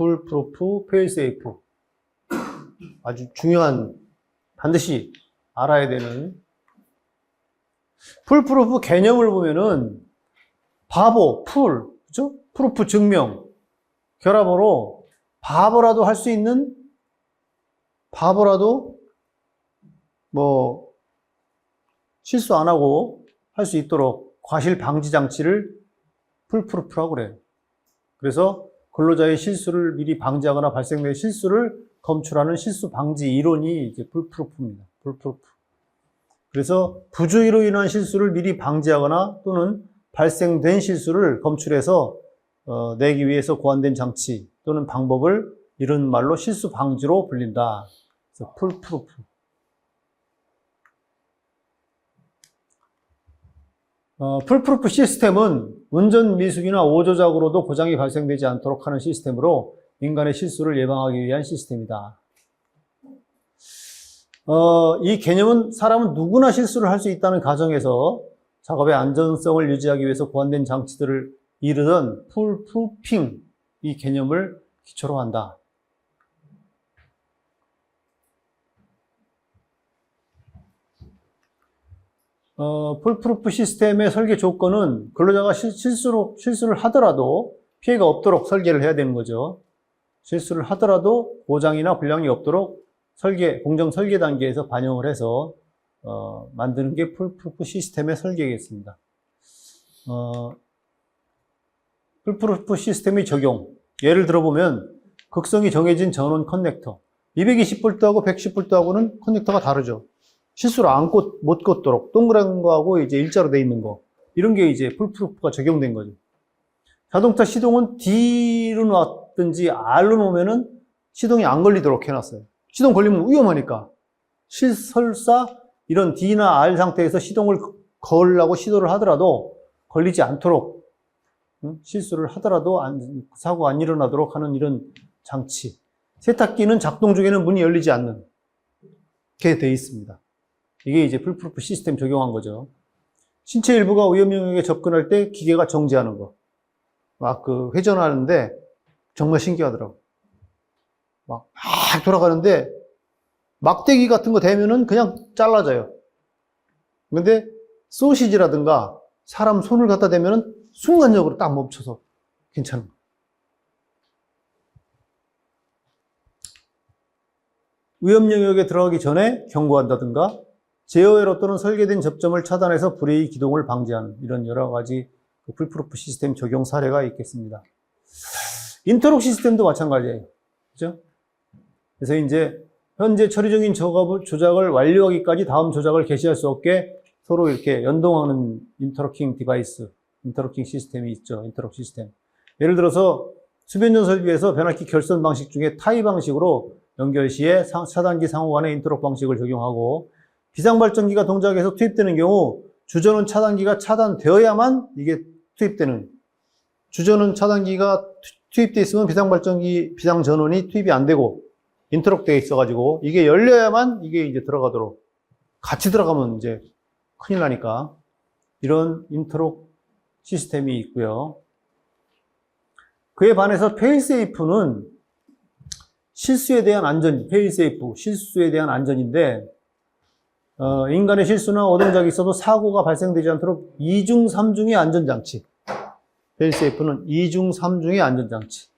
풀프루프, 페일세이프. 아주 중요한, 반드시 알아야 되는. 풀프루프 개념을 보면은, 바보, 풀, 그죠? 프루프 증명. 결합으로 바보라도 할 수 있는, 바보라도 뭐, 실수 안 하고 할 수 있도록 과실 방지 장치를 풀프루프라고 그래요. 그래서 근로자의 실수를 미리 방지하거나 발생된 실수를 검출하는 실수 방지 이론이 이제 풀프루프입니다. 풀프루프. 그래서 부주의로 인한 실수를 미리 방지하거나 또는 발생된 실수를 검출해서 어, 내기 위해서 고안된 장치 또는 방법을 이런 말로 실수 방지로 불린다. 그래서 풀프루프. 어, 풀프루프 시스템은 운전 미숙이나 오조작으로도 고장이 발생되지 않도록 하는 시스템으로 인간의 실수를 예방하기 위한 시스템이다. 어, 이 개념은 사람은 누구나 실수를 할 수 있다는 가정에서 작업의 안전성을 유지하기 위해서 고안된 장치들을 이르던 풀프루핑 이 개념을 기초로 한다. 어, 풀프루프 시스템의 설계 조건은 근로자가 실, 실수로, 실수를 하더라도 피해가 없도록 설계를 해야 되는 거죠. 실수를 하더라도 고장이나 불량이 없도록 설계, 공정 설계 단계에서 반영을 해서 어, 만드는 게 풀프루프 시스템의 설계겠습니다. 어, 풀프루프 시스템의 적용. 예를 들어보면 극성이 정해진 전원 커넥터. 220V하고 110V하고는 커넥터가 다르죠. 실수로 안 꽂, 못 꽂도록 동그란 거하고 이제 일자로 돼 있는 거. 이런 게 이제 풀프루프가 적용된 거죠. 자동차 시동은 D로 놨든지 R로 놓으면은 시동이 안 걸리도록 해놨어요. 시동 걸리면 위험하니까. 실설사 이런 D나 R 상태에서 시동을 걸라고 시도를 하더라도 걸리지 않도록 응? 실수를 하더라도 안, 사고 안 일어나도록 하는 이런 장치. 세탁기는 작동 중에는 문이 열리지 않는 게 돼 있습니다. 이게 이제 풀프루프 시스템 적용한 거죠. 신체 일부가 위험 영역에 접근할 때 기계가 정지하는 거. 막 그 회전하는데 정말 신기하더라고. 막, 막 돌아가는데 막대기 같은 거 대면은 그냥 잘라져요. 근데 소시지라든가 사람 손을 갖다 대면은 순간적으로 딱 멈춰서 괜찮은 거. 위험 영역에 들어가기 전에 경고한다든가 제어회로 또는 설계된 접점을 차단해서 불의 기동을 방지하는 이런 여러 가지 그 풀프루프 시스템 적용 사례가 있겠습니다. 인터록 시스템도 마찬가지예요. 그죠? 그래서 이제 현재 처리 중인 조작을 완료하기까지 다음 조작을 개시할 수 없게 서로 이렇게 연동하는 인터로킹 디바이스, 인터로킹 시스템이 있죠. 인터록 시스템. 예를 들어서 수변전 설비에서 변압기 결선 방식 중에 타이 방식으로 연결 시에 상- 차단기 상호 간의 인터록 방식을 적용하고 비상발전기가 동작해서 투입되는 경우 주전원 차단기가 차단되어야만 이게 투입되는 주전원 차단기가 투- 투입되어 있으면 비상발전기 비상전원이 투입이 안 되고 인터록 되어 있어 가지고 이게 열려야만 이게 이제 들어가도록 같이 들어가면 이제 큰일 나니까 이런 인터록 시스템이 있고요. 그에 반해서 페일세이프는 실수에 대한 안전, 페일세이프, 실수에 대한 안전인데 어, 인간의 실수나 오동작이 있어도 사고가 발생되지 않도록 2중, 3중의 안전장치. 페일세이프는 2중, 3중의 안전장치.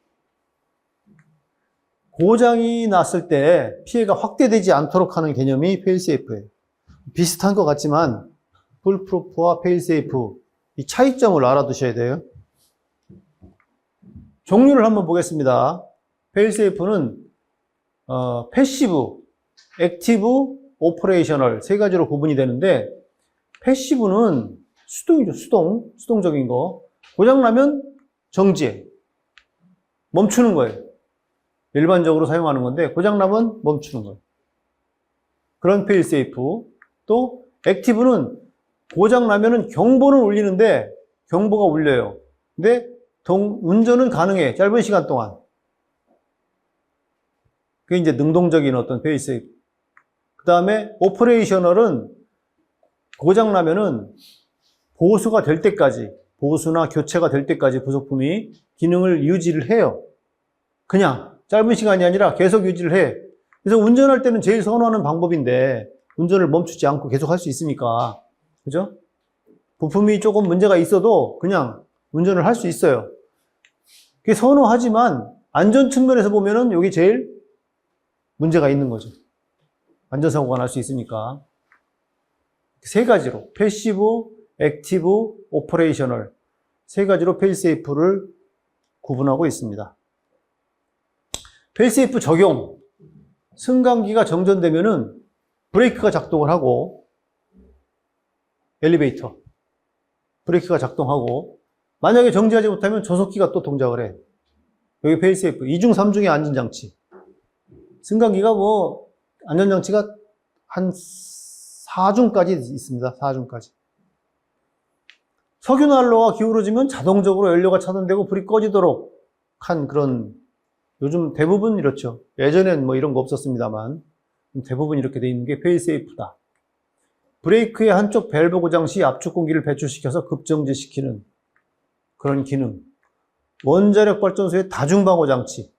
고장이 났을 때 피해가 확대되지 않도록 하는 개념이 페일세이프예요. 비슷한 것 같지만 풀프루프와 페일세이프 이 차이점을 알아두셔야 돼요. 종류를 한번 보겠습니다. 페일세이프는 어, 패시브, 액티브, 오퍼레이셔널 세 가지로 구분이 되는데 패시브는 수동이죠. 수동. 수동적인 거. 고장나면 정지해. 멈추는 거예요. 일반적으로 사용하는 건데 고장나면 멈추는 거예요. 그런 페일 세이프. 또 액티브는 고장나면은 경보는 울리는데 경보가 울려요. 근데 동, 운전은 가능해. 짧은 시간 동안. 그게 이제 능동적인 어떤 페일 세이프. 그 다음에 오퍼레이셔널은 고장나면은 보수가 될 때까지, 보수나 교체가 될 때까지 부속품이 기능을 유지를 해요. 그냥 짧은 시간이 아니라 계속 유지를 해. 그래서 운전할 때는 제일 선호하는 방법인데 운전을 멈추지 않고 계속 할 수 있으니까. 그죠? 부품이 조금 문제가 있어도 그냥 운전을 할 수 있어요. 그게 선호하지만 안전 측면에서 보면은 여기 제일 문제가 있는 거죠. 안전사고가 날 수 있으니까. 세 가지로 패시브, 액티브, 오퍼레이셔널 세 가지로 페일세이프를 구분하고 있습니다. 페일세이프 적용 승강기가 정전되면은 브레이크가 작동을 하고 엘리베이터 브레이크가 작동하고 만약에 정지하지 못하면 조속기가 또 동작을 해. 여기 페일세이프 2중 3중의 안전장치. 승강기가 뭐 안전장치가 한 4중까지 있습니다. 4중까지. 석유 난로가 기울어지면 자동적으로 연료가 차단되고 불이 꺼지도록 한 그런 요즘 대부분 이렇죠. 예전엔 뭐 이런 거 없었습니다만 대부분 이렇게 돼 있는 게 페이세이프다. 브레이크의 한쪽 밸브 고장 시 압축 공기를 배출시켜서 급정지시키는 그런 기능. 원자력 발전소의 다중방호 장치.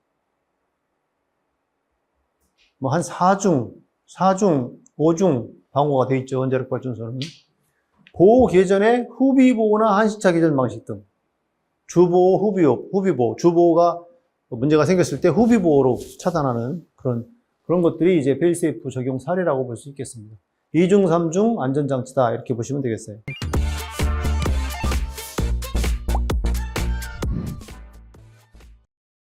뭐 한 4중, 4중, 5중 방호가 돼 있죠. 원자력 발전소는. 보호 계전의 후비 보호나 한시차 계전 방식 등 주보호, 후비보, 후비보호, 주보호가 문제가 생겼을 때 후비보호로 차단하는 그런 그런 것들이 이제 페일세이프 적용 사례라고 볼 수 있겠습니다. 2중, 3중 안전장치다 이렇게 보시면 되겠어요.